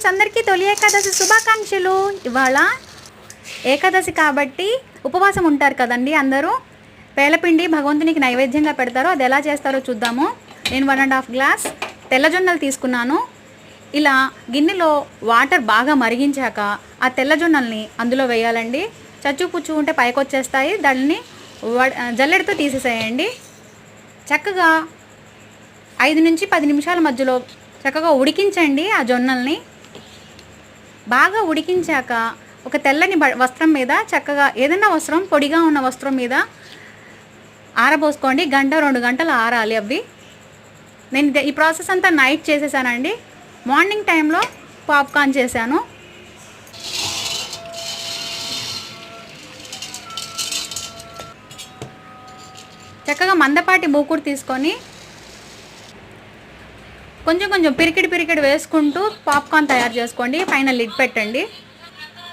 Friends అందరికీ తొలి ఏకాదశి శుభాకాంక్షలు. ఇవాళ ఏకాదశి కాబట్టి ఉపవాసం ఉంటారు కదండి అందరూ. పేలపిండి భగవంతునికి నైవేద్యంగా పెడతారో అది ఎలా చేస్తారో చూద్దాము. నేను వన్ అండ్ హాఫ్ గ్లాస్ తెల్లజొన్నలు తీసుకున్నాను. ఇలా గిన్నెలో వాటర్ బాగా మరిగించాక ఆ తెల్లజొన్నల్ని అందులో వేయాలండి. చచ్చు పుచ్చు ఉంటే పైకొచ్చేస్తాయి. దాన్ని జల్లెడతో తీసేసేయండి. చక్కగా ఐదు నుంచి పది నిమిషాల మధ్యలో చక్కగా ఉడికించండి ఆ జొన్నల్ని. బాగా ఉడికించాక ఒక తెల్లని బ వస్త్రం మీద చక్కగా ఏదైనా వస్త్రం పొడిగా ఉన్న వస్త్రం మీద ఆరబోసుకోండి. గంట రెండు గంటలు ఆరాలి అవి నేను ఈ ప్రాసెస్ అంతా నైట్ చేసేసానండి. మార్నింగ్ టైంలో పాప్కార్న్ చేశాను. చక్కగా మందపాటి మూకుడు తీసుకొని కొంచెం కొంచెం పిరికిడి పిరికిడి వేసుకుంటూ పాప్కార్న్ తయారు చేసుకోండి. పైన లిడ్ పెట్టండి.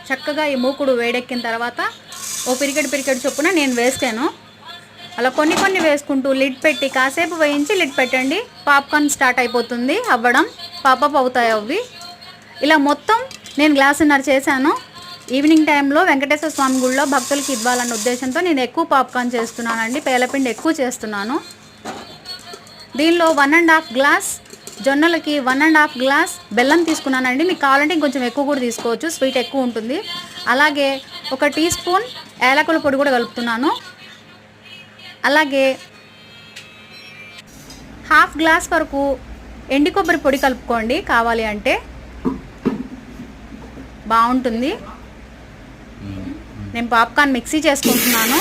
చక్కగా ఈ మూకుడు వేడెక్కిన తర్వాత ఓ పిరికిడి పిరికిడి చొప్పున నేను వేసాను అలా కొన్ని కొన్ని వేసుకుంటూ లిడ్ పెట్టి కాసేపు వేయించి లిడ్ పెట్టండి. పాప్కార్న్ స్టార్ట్ అయిపోతుంది. అవ్వడం పాపప్ అవుతాయి అవి. ఇలా మొత్తం నేను గ్లాసున్నర చేశాను. ఈవినింగ్ టైంలో వెంకటేశ్వర స్వామి గుడిలో భక్తులకి ఇవ్వాలన్న ఉద్దేశంతో నేను ఎక్కువ పాప్కార్న్ చేస్తున్నానండి. పేలపిండి ఎక్కువ చేస్తున్నాను. దీనిలో వన్ అండ్ హాఫ్ గ్లాస్ జొన్నలకి వన్ అండ్ హాఫ్ గ్లాస్ బెల్లం తీసుకున్నానండి. మీకు కావాలంటే ఇంకొంచెం ఎక్కువ కూడా తీసుకోవచ్చు. స్వీట్ ఎక్కువ ఉంటుంది. అలాగే ఒక టీ స్పూన్ ఏలకుల పొడి కూడా కలుపుతున్నాను. అలాగే హాఫ్ గ్లాస్ వరకు ఎండి కొబ్బరి పొడి కలుపుకోండి. కావాలి అంటే బాగుంటుంది. నేను పాప్కార్న్ మిక్సీ చేసుకుంటున్నాను.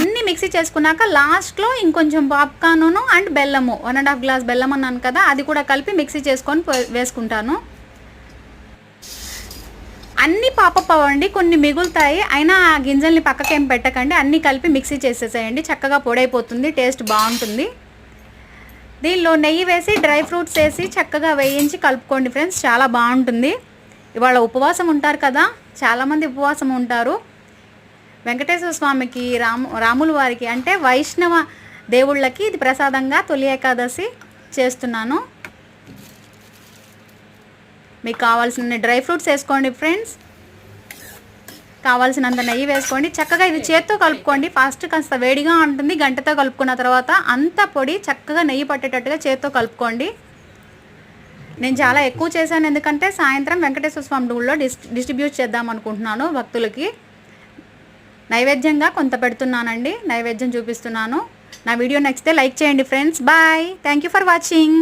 అన్ని మిక్సీ చేసుకున్నాక లాస్ట్లో ఇంకొంచెం పాప్కార్ను అండ్ బెల్లము వన్ అండ్ హాఫ్ గ్లాస్ బెల్లం అన్నాను కదా అది కూడా కలిపి మిక్సీ చేసుకొని పో- వేసుకుంటాను. అన్ని పాపప్ అవ్వండి కొన్ని మిగులుతాయి అయినా ఆ గింజల్ని పక్కకేం పెట్టకండి అన్నీ కలిపి మిక్సీ చేసేసేయండి చక్కగా పొడైపోతుంది టేస్ట్ బాగుంటుంది. దీనిలో నెయ్యి వేసి డ్రై ఫ్రూట్స్ వేసి చక్కగా వేయించి కలుపుకోండి ఫ్రెండ్స్ చాలా బాగుంటుంది. ఇవాళ ఉపవాసం ఉంటారు కదా చాలామంది ఉపవాసం ఉంటారు. వెంకటేశ్వర స్వామికి రాము రాముల వారికి అంటే వైష్ణవ దేవుళ్ళకి ఇది ప్రసాదంగా తొలి ఏకాదశి చేస్తున్నాను. మీకు కావాల్సిన డ్రై ఫ్రూట్స్ వేసుకోండి ఫ్రెండ్స్. కావాల్సినంత నెయ్యి వేసుకోండి. చక్కగా ఇది చేత్తో కలుపుకోండి. ఫస్ట్ కాస్త వేడిగా ఉంటుంది. గంటతో కలుపుకున్న తర్వాత అంత పొడి చక్కగా నెయ్యి పట్టేటట్టుగా చేత్తో కలుపుకోండి. నేను చాలా ఎక్కువ చేశాను. ఎందుకంటే సాయంత్రం వెంకటేశ్వర స్వామి డిస్ డిస్ట్రిబ్యూట్ చేద్దాం అనుకుంటున్నాను భక్తులకి. నైవేద్యంగా కొంత పెడుతున్నానండి. నైవేద్యం చూపిస్తున్నాను. నా వీడియో నచ్చితే లైక్ చేయండి friends. Bye. Thank you for watching.